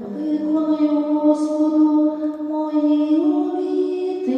Виконаю Господу мої обіти,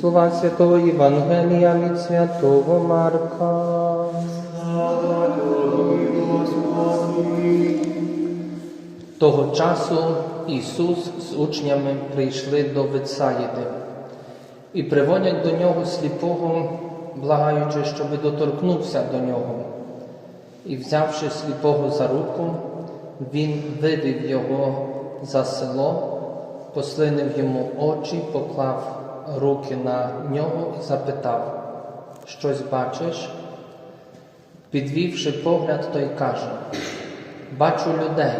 Слова Святого Євангелія від Святого Марка. Того часу Ісус з учнями прийшли до Вицаїди і приводять до нього сліпого, благаючи, щоби доторкнувся до нього. І, взявши сліпого за руку, він вивів його за село, послинив йому очі, поклав руки на нього і запитав, щось бачиш? Підвівши погляд, той каже, бачу людей,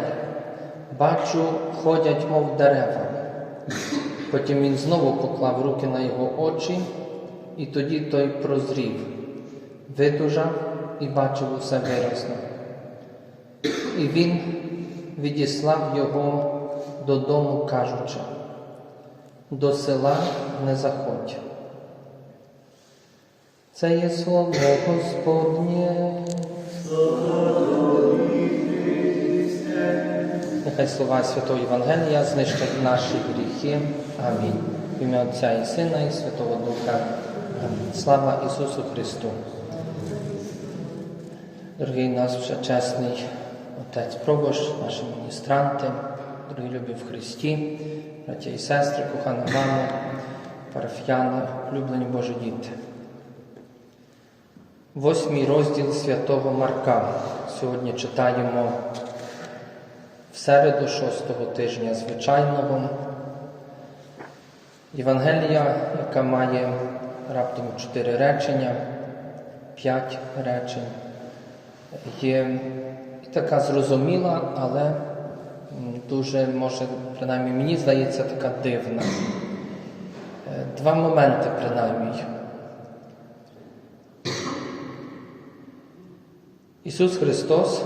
бачу, ходять, мов дерева. Потім він знову поклав руки на його очі, і тоді той прозрів, видужав і бачив усе виразно. І він відіслав його додому, кажучи, до села не заходь. Це є слово Господнє. Нехай слова Святого Євангелія знищать наші гріхи. Амінь. В ім'я Отця і Сина, і Святого Духа. Амінь. Слава Ісусу Христу. Дорогий наш чесний Отець Пробош, наші міністранти, дорогі любі в Христі, браті і сестри, кохана мама, парафіяни, улюблені Божі діти. Восьмий розділ святого Марка. Сьогодні читаємо в середу шостого тижня звичайного. Євангелія, яка має раптом чотири речення, п'ять речень, є така зрозуміла, але дуже, може, принаймні мені здається, така дивна. Е, Два моменти, принаймні. Ісус Христос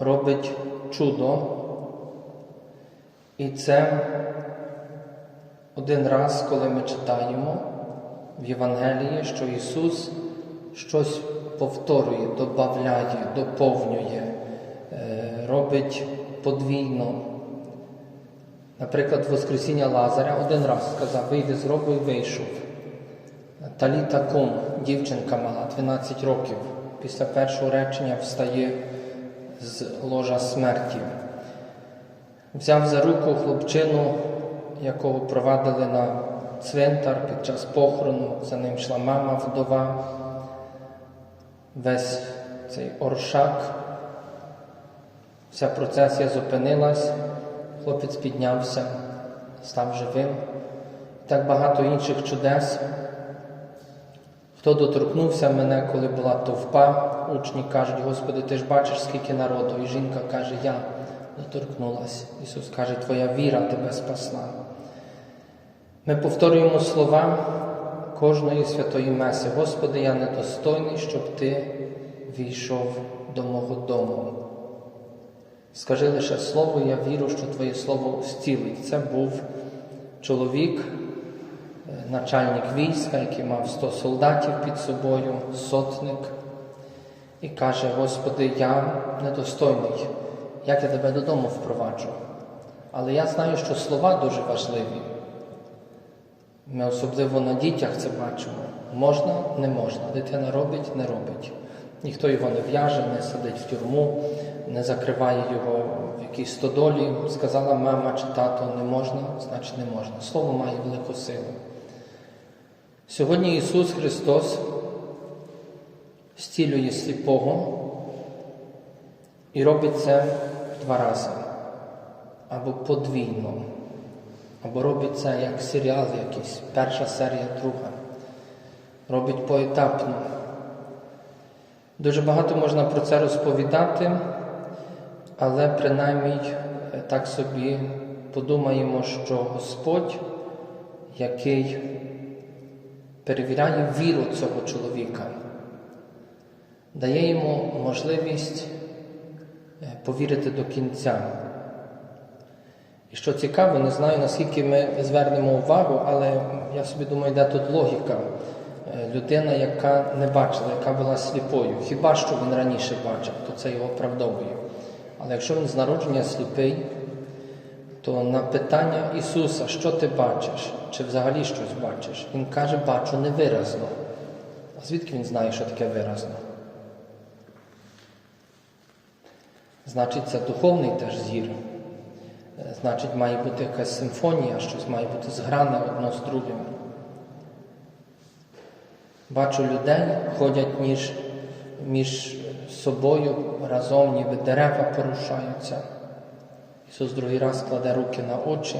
робить чудо, і це один раз, коли ми читаємо в Євангелії, що Ісус щось повторює, додає, доповнює, е, робить подвійно. Наприклад, Воскресіння Лазаря один раз сказав, вийди з гробу і вийшов. Таліта Кум, дівчинка мала 12 років, після першого речення встає з ложа смерті. Взяв за руку хлопчину, якого провадили на цвинтар під час похорону, за ним йшла мама вдова, весь цей оршак, вся процесія зупинилась, хлопець піднявся, став живим. Так багато інших чудес. Хто доторкнувся мене, коли була товпа, учні кажуть, Господи, ти ж бачиш, скільки народу. І жінка каже, я доторкнулася. Ісус каже, Твоя віра тебе спасла. Ми повторюємо слова кожної святої Меси. Господи, я недостойний, щоб Ти війшов до мого дому. Скажи лише слово, я вірю, що Твоє Слово зцілить. Це був чоловік, е, начальник війська, який мав 100 солдатів під собою, сотник, і каже: Господи, я недостойний. як я тебе додому впроваджу. Але я знаю, що слова дуже важливі. Ми особливо на дітях це бачимо. Можна, не можна. Дитина робить, не робить. Ніхто його не в'яже, не садить в тюрму, не закриває його в якійсь стодолі. Сказала мама чи тато не можна, значить не можна. Слово має велику силу. Сьогодні Ісус Христос зцілює сліпого і робить це два рази або подвійно, або робить це як серіал якийсь, перша серія, друга. Робить поетапно. Дуже багато можна про це розповідати, але принаймні е, так собі подумаємо, що Господь, який перевіряє віру цього чоловіка, дає йому можливість е, повірити до кінця. І що цікаво, не знаю, наскільки ми звернемо увагу, але я собі думаю, де тут логіка. Е, Людина, яка не бачила, яка була сліпою, хіба що він раніше бачив, то це його оправдовує. Але якщо він з народження сліпий, то на питання Ісуса, що ти бачиш, чи взагалі щось бачиш, Він каже, бачу невиразно. А звідки він знає, що таке виразно? Значить, це духовний теж зір. Значить, має бути якась симфонія, щось має бути згране одно з другим. Бачу людей, ходять між, між собою разом, ніби дерева порушаються. Ісус другий раз кладе руки на очі,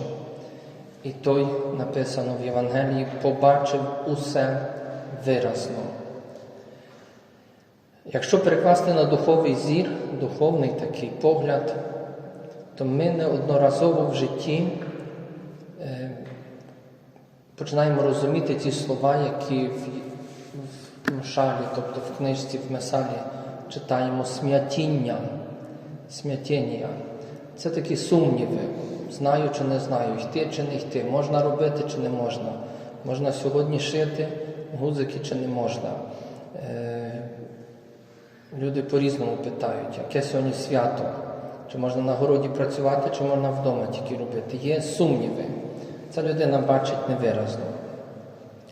і той, написано в Євангелії, побачив усе виразно. Якщо перекласти на духовий зір, духовний такий погляд, то ми неодноразово в житті е, починаємо розуміти ті слова, які в, в Мшалі, тобто в книжці в Месалі читаємо смятіння, смятіння. Це такі сумніви. Знаю чи не знаю, йти чи не йти, можна робити чи не можна. Можна сьогодні шити гузики чи не можна. Е, Люди по-різному питають, яке сьогодні свято, чи можна на городі працювати, чи можна вдома тільки робити. Є сумніви. Ця людина бачить невиразно.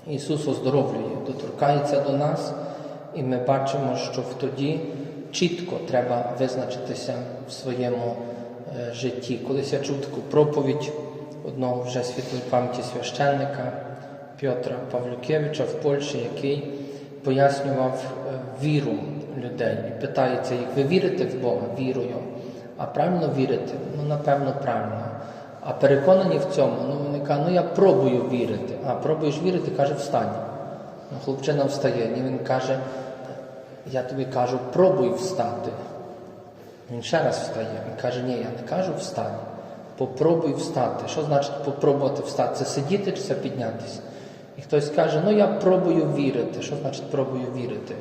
Ісус оздоровлює, доторкається до нас, і ми бачимо, що тоді чітко треба визначитися в своєму е, житті. Колись я чув таку проповідь одного вже світлої пам'яті священника Петра Павлюкевича в Польщі, який пояснював е, віру людей і питається їх, ви вірите в Бога вірою? А правильно вірите? Ну, напевно, правильно. А переконані в цьому, ну вони кажуть, ну я пробую вірити. А пробуєш вірити, каже, встань. Ну, хлопчина встає, і він каже, я тобі кажу, пробуй встати. Він ще раз встає. Він каже, ні, я не кажу встань. Попробуй встати. Що значить попробувати встати? Це сидіти чи це піднятися? І хтось каже, ну я пробую вірити. Що значить пробую вірити?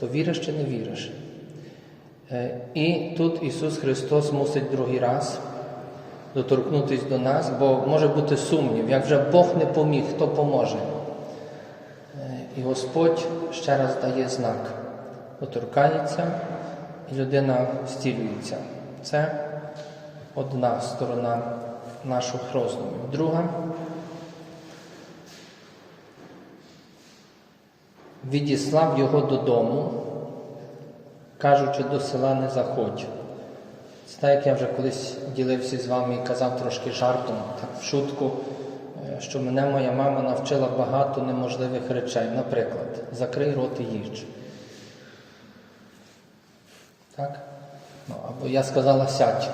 То віриш чи не віриш? Е, І тут Ісус Христос мусить другий раз доторкнутися до нас, бо може бути сумнів, як вже Бог не поміг, хто поможе. Е, І Господь ще раз дає знак, доторкається, і людина зцілюється. Це одна сторона наших роздумів. Друга відіслав його додому, кажучи, до села не заходь. Це так, як я вже колись ділився з вами і казав трошки жартом, так в шутку, е, що мене моя мама навчила багато неможливих речей. Наприклад, закрий рот і їж. Так? Ну, або я сказала сядь.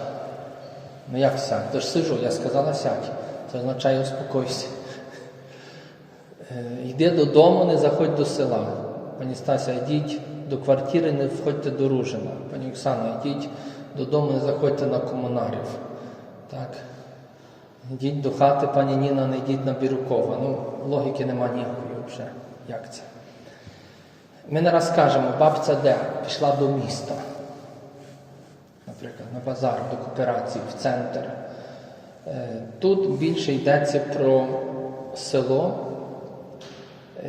Ну як сядь? Тож сижу, я сказала сядь. Це означає успокойся. Е, Йди додому, не заходь до села. Пані Стася, йдіть до квартири, не входьте до Ружина. Пані Оксана, йдіть додому, не заходьте на комунарів. Так. Йдіть до хати, пані Ніна, не йдіть на Бірюкова. Ну, логіки нема ніякої вже. Як це? Ми не раз кажемо, бабця де? Пішла до міста. Наприклад, на базар, до кооперації, в центр. Е, Тут більше йдеться про село,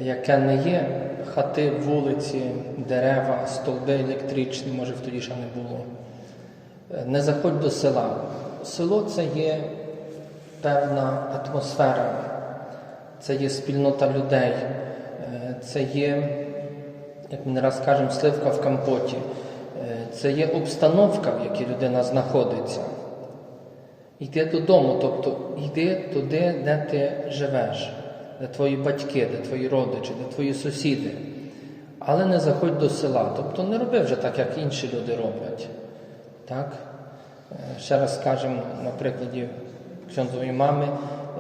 яке не є хати, вулиці, дерева, стовби електричні, може тоді ще не було. Е, Не заходь до села. Село це є певна атмосфера, це є спільнота людей, е, це є, як ми не раз кажемо, сливка в компоті. Це є обстановка, в якій людина знаходиться. Йди додому, тобто йди туди, де ти живеш, де твої батьки, де твої родичі, де твої сусіди. Але не заходь до села. Тобто не роби вже так, як інші люди роблять. Так? Е, Ще раз скажемо на прикладі ксьонзової мами,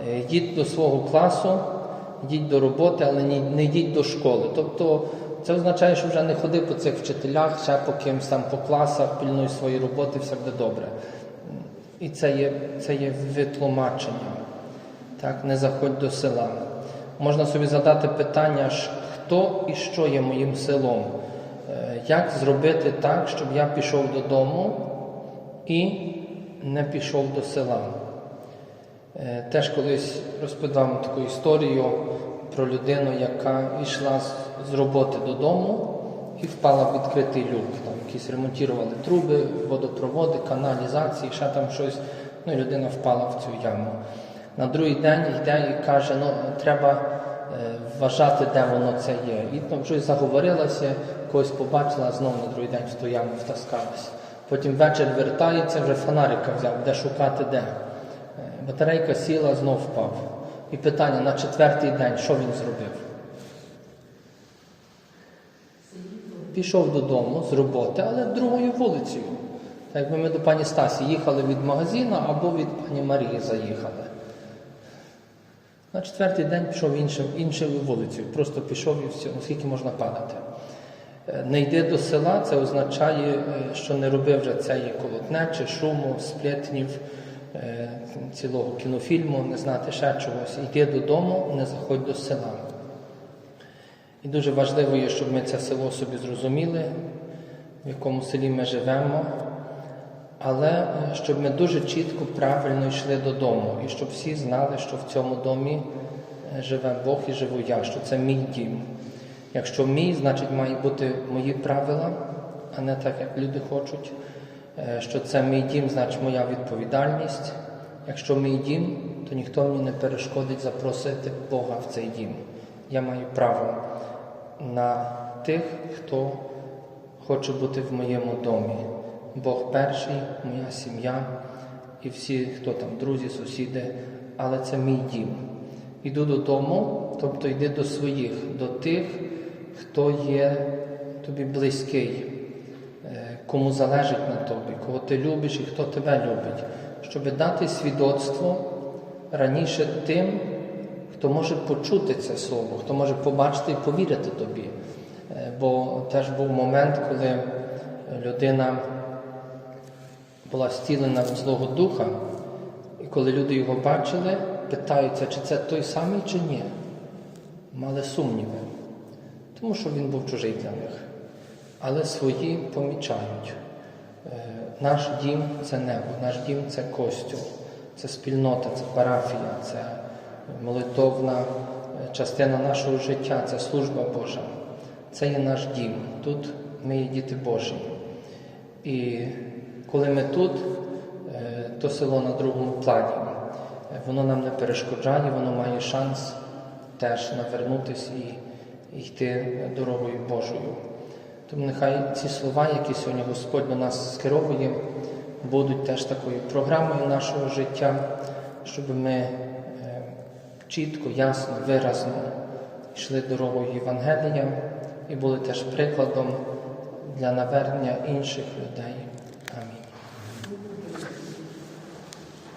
е, йдіть до свого класу, йдіть до роботи, але не йдіть до школи. Тобто це означає, що вже не ходи по цих вчителях, ще по кимсь там по класах, пільнуй свої роботи, все буде добре. І це є, це є витлумачення. Так, не заходь до села. Можна собі задати питання, хто і що є моїм селом? Е, Як зробити так, щоб я пішов додому і не пішов до села? Е, Теж колись розповідав таку історію про людину, яка йшла з, роботи додому і впала в відкритий люк. Там якісь ремонтували труби, водопроводи, каналізації, ще там щось. Ну людина впала в цю яму. На другий день йде і каже, ну треба е, вважати, де воно це є. І там щось заговорилася, когось побачила, знову на другий день в ту яму втаскалася. Потім вечір вертається, вже фонарика взяв, де шукати де. Е, Батарейка сіла, знов впав. І питання на четвертий день, що він зробив? Пішов додому з роботи, але другою вулицею. Так якби ми до пані Стасі їхали від магазину або від пані Марії заїхали. На четвертий день пішов іншим, іншою вулицею, просто пішов і все, наскільки можна падати. Е, Не йди до села, це означає, е, що не роби вже цієї колотнечі, шуму, сплетнів, е, цілого кінофільму, не знати ще чогось. Йди додому, не заходь до села. І дуже важливо є, щоб ми це село собі зрозуміли, в якому селі ми живемо, але е, щоб ми дуже чітко, правильно йшли додому, і щоб всі знали, що в цьому домі е, живе Бог і живу я, що це мій дім. Якщо мій, значить має бути мої правила, а не так, як люди хочуть. Е, Що це мій дім, значить моя відповідальність. Якщо мій дім, то ніхто мені не перешкодить запросити Бога в цей дім. Я маю право на тих, хто хоче бути в моєму домі. Бог перший, моя сім'я і всі, хто там, друзі, сусіди, але це мій дім. Іду додому, тобто йди до своїх, до тих, хто є тобі близький, кому залежить на тобі, кого ти любиш і хто тебе любить, щоб дати свідоцтво раніше тим, хто може почути це слово, хто може побачити і повірити тобі. Е, Бо теж був момент, коли людина була стілена від Злого Духа, і коли люди його бачили, питаються, чи це той самий, чи ні. Мали сумніви, тому що він був чужий для них. Але свої помічають. Е, Наш дім це небо, наш дім це костюм, це спільнота, це парафія, це молитовна е, частина нашого життя, це служба Божа. Це є наш дім. Тут ми є діти Божі. І коли ми тут, е, то село на другому плані. Воно нам не перешкоджає, воно має шанс теж навернутися і йти дорогою Божою. Тому нехай ці слова, які сьогодні Господь до нас скеровує, будуть теж такою програмою нашого життя, щоб ми е, чітко, ясно, виразно йшли дорогою Євангелія і були теж прикладом для навернення інших людей.